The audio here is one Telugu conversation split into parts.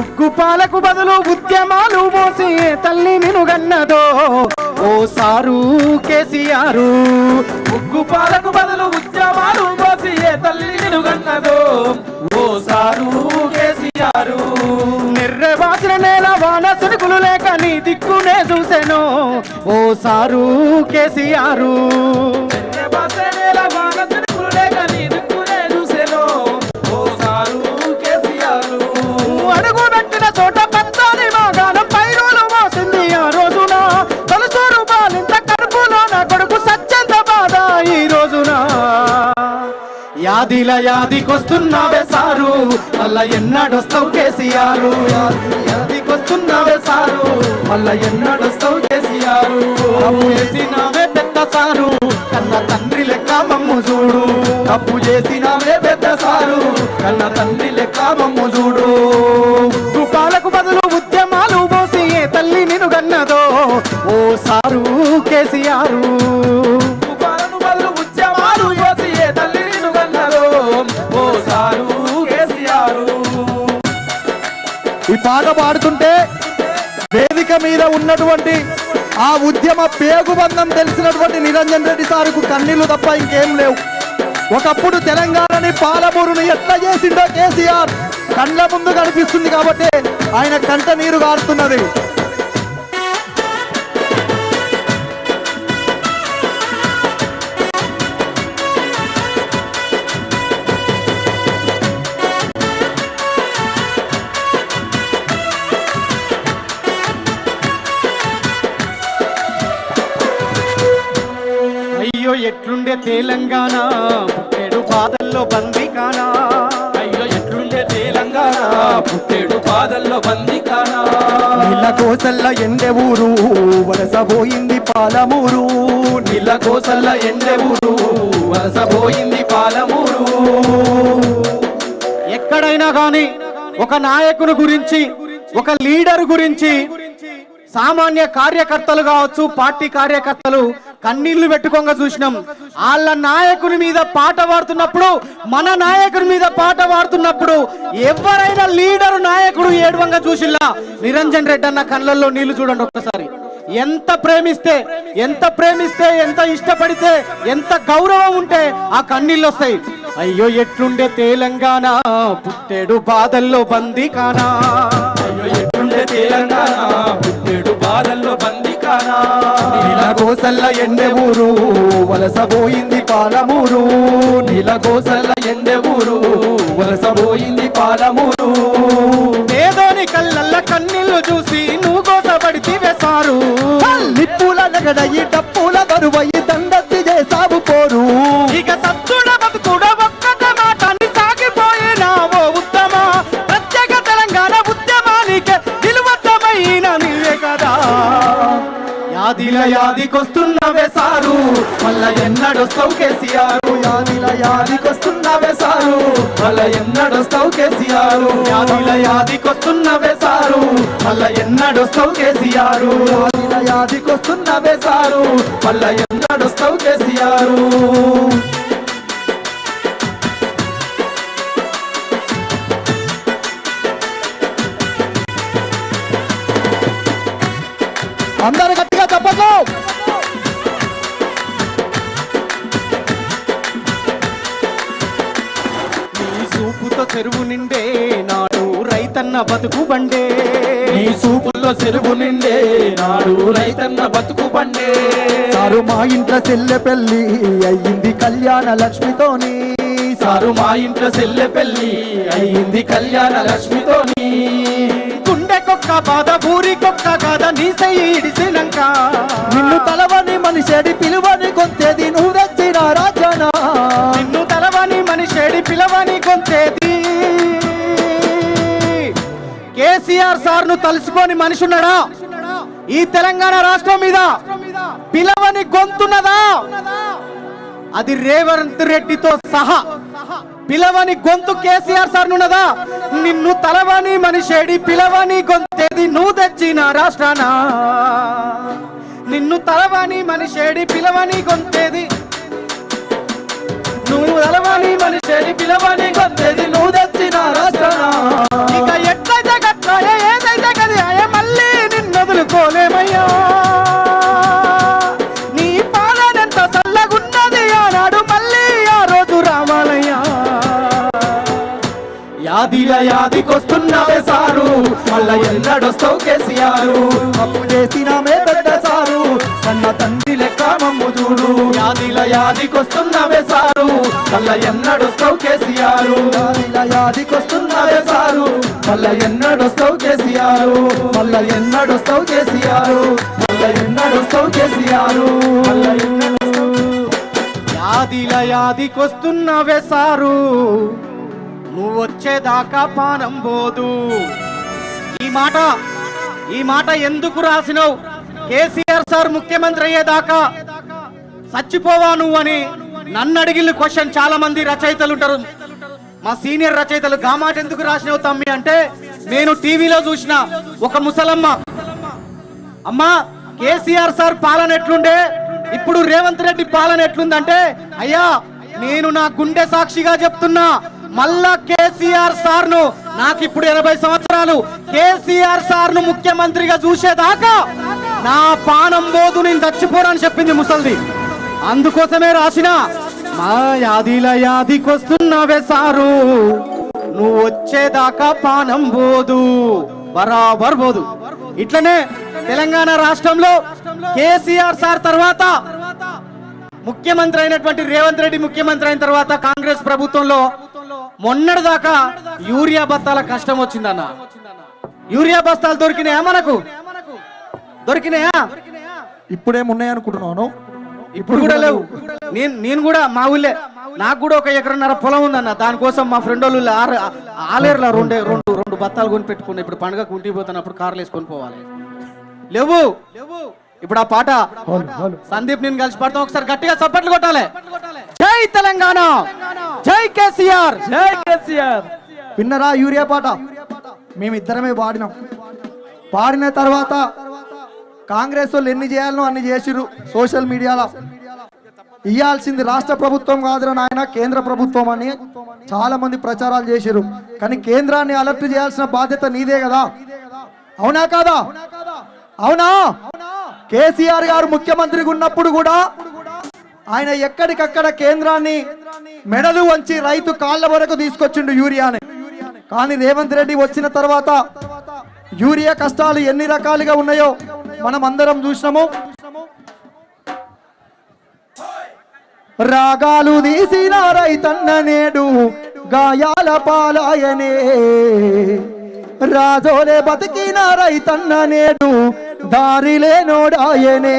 ఉగ్గు పాలకు బదులు ఉద్యమాలు మోసి తల్లి నినుగన్నదో. ఓ సారు కేసీఆర్ ఉగ్గు పాలకు బదులు ఉద్యమాలు మోసి తల్లి నిలుగన్నదో ఓ సారు కేసీఆర్. నిర్రవాసిన నేల వాన సుడుకులు లేక నీ దిక్కునే చూసెను. ఓ సారు కేసీఆర్. బాసనేల యాదిల యాదికొస్తున్నావే సారు. మళ్ళా ఎన్నడొస్తావు కేసీఆర్? యాదికొస్తున్నావే సారు. మళ్ళా ఎన్నడొస్తావు కేసీఆర్? అప్పు చేసినావే పెద్ద సారు. కన్న తండ్రి ఈ పాట పాడుతుంటే వేదిక మీద ఉన్నటువంటి ఆ ఉద్యమ పేగుబంధం తెలిసినటువంటి నిరంజన్ రెడ్డి సార్కు కన్నీళ్ళు తప్ప ఇంకేం లేవు. ఒకప్పుడు తెలంగాణని పాలమూరుని ఎట్లా చేసిండో కేసీఆర్ కండ్ల ముందు కనిపిస్తుంది కాబట్టి ఆయన కంట నీరు గారుతున్నది. ఎట్లుండే తెలంగాణ? పుట్టెడు బాధల్లో బందికానా? అయ్యో ఎట్లుండే తెలంగాణ? పుట్టేడు పాదల్లో బందికానా? నీళ్ళ కోసల్ల ఎండే ఊరు వలస పోయింది పాలమూరు. నీళ్ళ కోసల్ల ఎండే ఊరు వలస పోయింది పాలమూరు. ఎక్కడైనా గాని ఒక నాయకుని గురించి ఒక లీడర్ గురించి సామాన్య కార్యకర్తలు కావచ్చు పార్టీ కార్యకర్తలు కన్నీళ్ళు పెట్టుకోగా చూసినాం. వాళ్ళ నాయకుని మీద పాట పాడుతున్నప్పుడు మన నాయకుని మీద పాట పాడుతున్నప్పుడు ఎవరైనా లీడర్ నాయకుడు ఏడవంగా చూసిల్లా? నిరంజన్ రెడ్డి అన్న కళ్ళల్లో నీళ్ళు చూడండి ఒక్కసారి. ఎంత ప్రేమిస్తే ఎంత ప్రేమిస్తే ఎంత ఇష్టపడితే ఎంత గౌరవం ఉంటే ఆ కన్నీళ్ళు వస్తాయి. అయ్యో ఎట్లుండే తెలంగాణ పుట్టెడు బాధల్లో బందీ కానా అయ్యో ఎట్లుండే తెలంగాణ పుట్టేడు బాధల్లో బందికానా? ఎండే ఊరు వలస పోయింది పాలమూరు. నీళ్ళ కోసల్ల ఎండే ఊరు వలస పోయింది పాలమూరు. పేదోని కళ్ళల్ల కన్నీళ్ళు చూసి నువ్వు కోసపడితే వేసారు నిప్పుల నగడయి డప్పుల బరువయి యాదిల యాదికొస్తున్నవే సారు. మళ్ళా ఎన్నడొస్తావు కేసీఆర్? యాదిల యాదికొస్తున్నవే సారు. మళ్ళా ఎన్నడొస్తావు కేసీఆర్? యాదిల యాదికొస్తున్నవే సారు. మళ్ళా ఎన్నడొస్తావు కేసీఆర్? యాదిల యాదికొస్తున్నవే సారు. మళ్ళా ఎన్నడొస్తావు కేసీఆర్? అందరు నీ చూపుతో చెరువు నిండే నాడు రైతన్న బతుకు బండే. నీ చూపుల్లో చెరువు నిండే నాడు రైతన్న బతుకు పండే సారు మా ఇంట్లో చెల్లె పెళ్ళి అయ్యింది కళ్యాణ లక్ష్మితోని. సారు మా ఇంట్లో చెల్లె పెళ్ళి అయ్యింది కళ్యాణ లక్ష్మితోని. గుండెకొక్క బాధ ఊరికొక్క గాథ నీ ఇడిసినంక నిన్ను తలవని మనిషేడి పిలువని కొంతేది నువ్వు తెచ్చిన రాజనా. నిన్ను తలవని మనిషేడి పిలవని కొంతేది కేసీఆర్ సార్ను తలుసుకొని మనిషి ఉన్నాడా ఈ తెలంగాణ రాష్ట్రం మీద పిలవని గొంతున్నదా? అది రేవంత్ రెడ్డితో సహా పిలవని గొంతు కేసీఆర్ సార్ నున్నదా నిన్ను తలవని మనిషేడి పిలవని గొంతేది నువ్వు తెచ్చిన రాష్ట్రానా? నిన్ను తలవని మనిషేడి పిలవని గొంతేది నువ్వు తలవని మనిషేడి పిలవని గొంతేది నువ్వు తెచ్చిన రాష్ట్రానా? ఇక ఎట్లయితే గట్లయే ఏదైతే గది మళ్ళీ నిన్ను వదులుకోలే మళ్ళా ఎన్నడొస్తావు కేసీఆర్. అప్పు చేసినామే పెద్ద సారు. కన్న తండ్రి లెక్క మమ్ము చూడు. యాదిల యాదికొస్తున్నావే సారు. మళ్ళా ఎన్నడొస్తావు కేసీఆర్. యాదిల యాదికొస్తున్నావే సారు. మళ్ళా ఎన్నడొస్తావు కేసీఆర్. మళ్ళా ఎన్నడొస్తావు కేసీఆర్. మళ్ళా ఎన్నడొస్తావు కేసీఆర్. యాదిల యాదికొస్తున్నావే సారు. నువ్వు వచ్చేదాకా పానం పోదు. ఈ మాట ఈ మాట ఎందుకు రాసినావు? కేసీఆర్ సార్ ముఖ్యమంత్రి అయ్యేదాకా చచ్చిపోవా నువ్వు అని నన్ను అడిగిన క్వశ్చన్ చాలా మంది రచయితలు ఉంటారు. మా సీనియర్ రచయితలు గామాట ఎందుకు రాసినావు తమ్మి అంటే నేను టీవీలో చూసిన ఒక ముసలమ్మ. అమ్మా కేసీఆర్ సార్ పాలన ఎట్లుండే? ఇప్పుడు రేవంత్ రెడ్డి పాలన ఎట్లుందంటే అయ్యా నేను నా గుండె సాక్షిగా చెప్తున్నా. మళ్ళా కేసీఆర్ సార్ను నాకు ఇప్పుడు ఎనభై సంవత్సరాలు. కేసీఆర్ సార్ను ముఖ్యమంత్రిగా చూసేదాకా నా పానం పోదు నేను చచ్చిపోరని చెప్పింది ముసల్ది. అందుకోసమే రాసిన మా యాదిల యాదికొస్తున్నావే సారు. నువ్వు వచ్చేదాకా పానం పోదు బరాబర్ పోదు ఇట్లనే తెలంగాణ రాష్ట్రంలో కేసీఆర్ సార్ తర్వాత ముఖ్యమంత్రి అయినటువంటి రేవంత్ రెడ్డి ముఖ్యమంత్రి అయిన తర్వాత కాంగ్రెస్ ప్రభుత్వంలో మొన్నటి దాకా యూరియా బస్తాల కష్టం వచ్చిందన్న. యూరియా బస్తాలు దొరికినాయా మనకు? దొరికినాయా? ఇప్పుడేమున్నాయి అనుకుంటున్నాను. ఇప్పుడు కూడా లేవు. నేను నేను కూడా మా ఊళ్ళే నాకు కూడా ఒక ఎకరన్నర పొలం ఉందన్న. దానికోసం మా ఫ్రెండ్ వాళ్ళు ఆలేరులో రెండు రెండు రెండు బత్తాలు కొని పెట్టుకున్నా. ఇప్పుడు పండుగ కుంటి పోతున్నప్పుడు కార్లు వేసుకొని పోవాలి. లేవు. లేవు ఇప్పుడు ఆ పాట సందీప్ నేను కలిసి పాడతాం. ఒకసారి గట్టిగా చప్పట్లు కొట్టాలి. జై తెలంగాణ! జై కేసీఆర్ జై కేసీఆర్. విన్నరా యూరియా పాట? మేమిద్దరమే పాడినాం. పాడిన తర్వాత కాంగ్రెస్ వాళ్ళు ఎన్ని చేయాలనో అన్ని చేసిరు సోషల్ మీడియాలో. ఇయ్యాల్సింది రాష్ట్ర ప్రభుత్వం కాదురా నాయన కేంద్ర ప్రభుత్వం అని చాలా మంది ప్రచారాలు చేసిరు కానీ కేంద్రాన్ని అలర్ట్ చేయాల్సిన బాధ్యత నీదే కదా. అవునా కాదా? అవునా? కేసీఆర్ గారు ముఖ్యమంత్రిగా ఉన్నప్పుడు కూడా ఆయన ఎక్కడికక్కడ కేంద్రాన్ని మెడలు వంచి రైతు కాళ్ళ వరకు తీసుకొచ్చిండు యూరియాని. కానీ రేవంత్ రెడ్డి వచ్చిన తర్వాత యూరియా కష్టాలు ఎన్ని రకాలుగా ఉన్నాయో మనం అందరం చూసినాము. రాగాలు తీసిన రైతన్న నేడు గాయాల పాలాయనే. రాజోలే బతికిన రైతన్న నేడు దారిలే నోడాయనే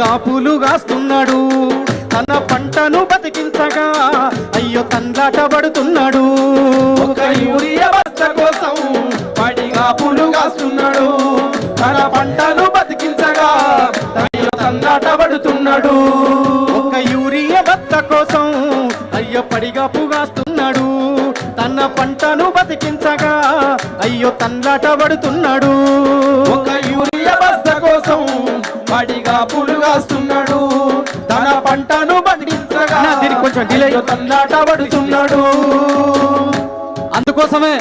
పూలు కాస్తున్నాడు. తన పంటను బతికించగా అయ్యో తండ్రాట పడుతున్నాడు. యూరియా కోసం పడిగా పూలు కాస్తున్నాడు. తన పంటను బతికించగా అయ్యో తందాట పడుతున్నాడు. ఒక యూరియా భర్త కోసం అయ్యో పడిగా పుగాస్తున్నాడు తన పంటను బతికించగా అయ్యో తండ్రాట పడుతున్నాడు. ఒక యూరియా బస్త కోసం పులు కాస్తున్నాడు తన పంటను దీనికి కొంచెం delay. తందాట పడుతున్నాడు అందుకోసమే